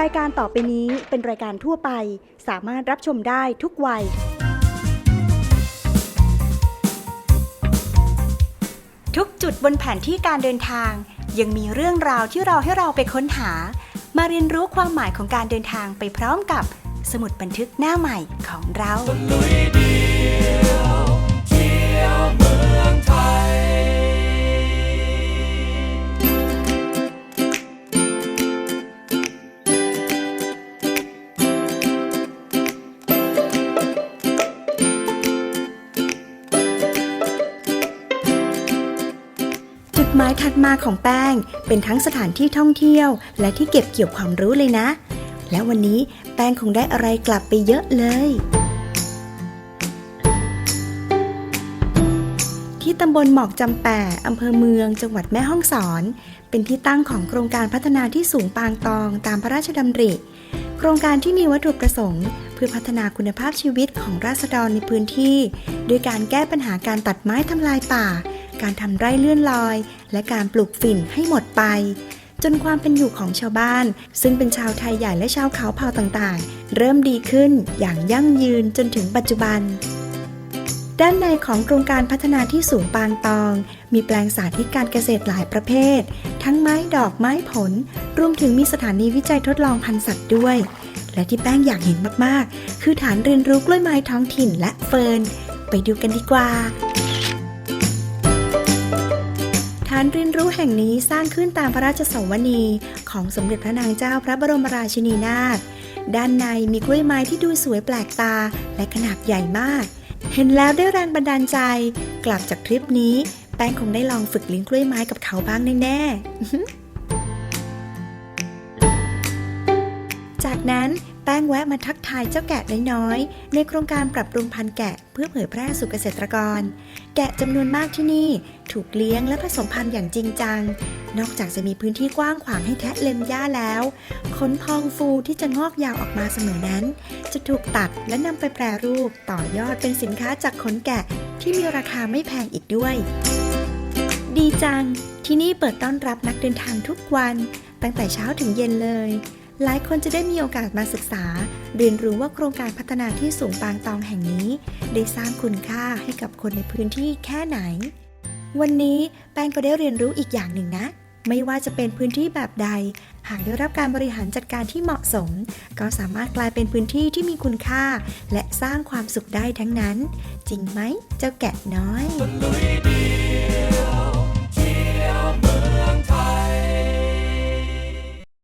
รายการต่อไปนี้เป็นรายการทั่วไป สามารถรับชมได้ทุกวัย ทุกจุดบนแผนที่การเดินทาง ยังมีเรื่องราวที่เราให้เราไปค้นหา มาเรียนรู้ความหมายของการเดินทางไปพร้อมกับสมุดบันทึกหน้าใหม่ของเราจุด หมายถัดมาของแป้ง เป็นทั้งสถานที่ท่องเที่ยว และที่เก็บเกี่ยวความรู้เลยนะ และวันนี้แป้งคงได้อะไรกลับไปเยอะเลย ที่ตำบลหมอกจำแปะอำเภอเมือง จังหวัดแม่ฮ่องสอน เป็นที่ตั้งของโครงการพัฒนาที่สูงปางตองตามพระราชดำริ โครงการที่มีวัตถุประสงค์ เพื่อพัฒนาคุณภาพชีวิตของราษฎรในพื้นที่ ด้วยการแก้ปัญหาการตัดไม้ทำลายป่า การทำไร่เลื่อนลอย และการปลูกฝิ่นให้หมดไป จนความเป็นอยู่ของชาวบ้าน ซึ่งเป็นชาวไทยใหญ่และชาวเขาเผ่าต่างๆ เริ่มดีขึ้นอย่างยั่งยืนจนถึงปัจจุบันด้านในของโครงการพัฒนาที่สูงปางตอง มีแปลงสาธิตการเกษตรหลายประเภท ทั้งไม้ดอกไม้ผล รวมถึงมีสถานีวิจัยทดลองพันธุ์สัตว์ด้วย และที่แป้งอยากเห็นมากๆ คือฐานเรียนรู้กล้วยไม้ท้องถิ่นและเฟิร์น ไปดูกันดีกว่าานเรียนรู้แห่งนี้สร้างขึ้นตามพระราชสวนีของสมเด็จพระนางเจ้าพระบรมราชินีนาถ ด้านในมีกล้วยไม้ที่ดูสวยแปลกตาและขนาดใหญ่มาก เห็นแล้วได้แรงบันดาลใจ กลับจากทริปนี้ แป้งคงได้ลองฝึกเลี้ยงกล้วยไม้กับเขาบ้างแน่ๆ จากนั้นแป้งแวะมาทักทายเจ้าแกะน้อยๆ ในโครงการปรับปรุงพันธุ์แกะเพื่อเผยแพร่สู่เกษตรกร แกะจำนวนมากที่นี่ถูกเลี้ยงและผสมพันธุ์อย่างจริงจัง นอกจากจะมีพื้นที่กว้างขวางให้แทะเล็มหญ้าแล้วขนพองฟูที่จะงอกยาวออกมาเสมอนั้น จะถูกตัดและนำไปแปรรูปต่อยอดเป็นสินค้าจากขนแกะที่มีราคาไม่แพงอีกด้วย ดีจัง ที่นี่เปิดต้อนรับนักเดินทางทุกวัน ตั้งแต่เช้าถึงเย็นเลย หลายคนจะได้มีโอกาสมาศึกษา เรียนรู้ว่าโครงการพัฒนาที่สูงปางตองแห่งนี้ ได้สร้างคุณค่าให้กับคนในพื้นที่แค่ไหน วันนี้แป้งก็ได้เรียนรู้อีกอย่างหนึ่งนะ ไม่ว่าจะเป็นพื้นที่แบบใด หากได้รับการบริหารจัดการที่เหมาะสม ก็สามารถกลายเป็นพื้นที่ที่มีคุณค่า และสร้างความสุขได้ทั้งนั้น จริงไหมเจ้าแกะน้อย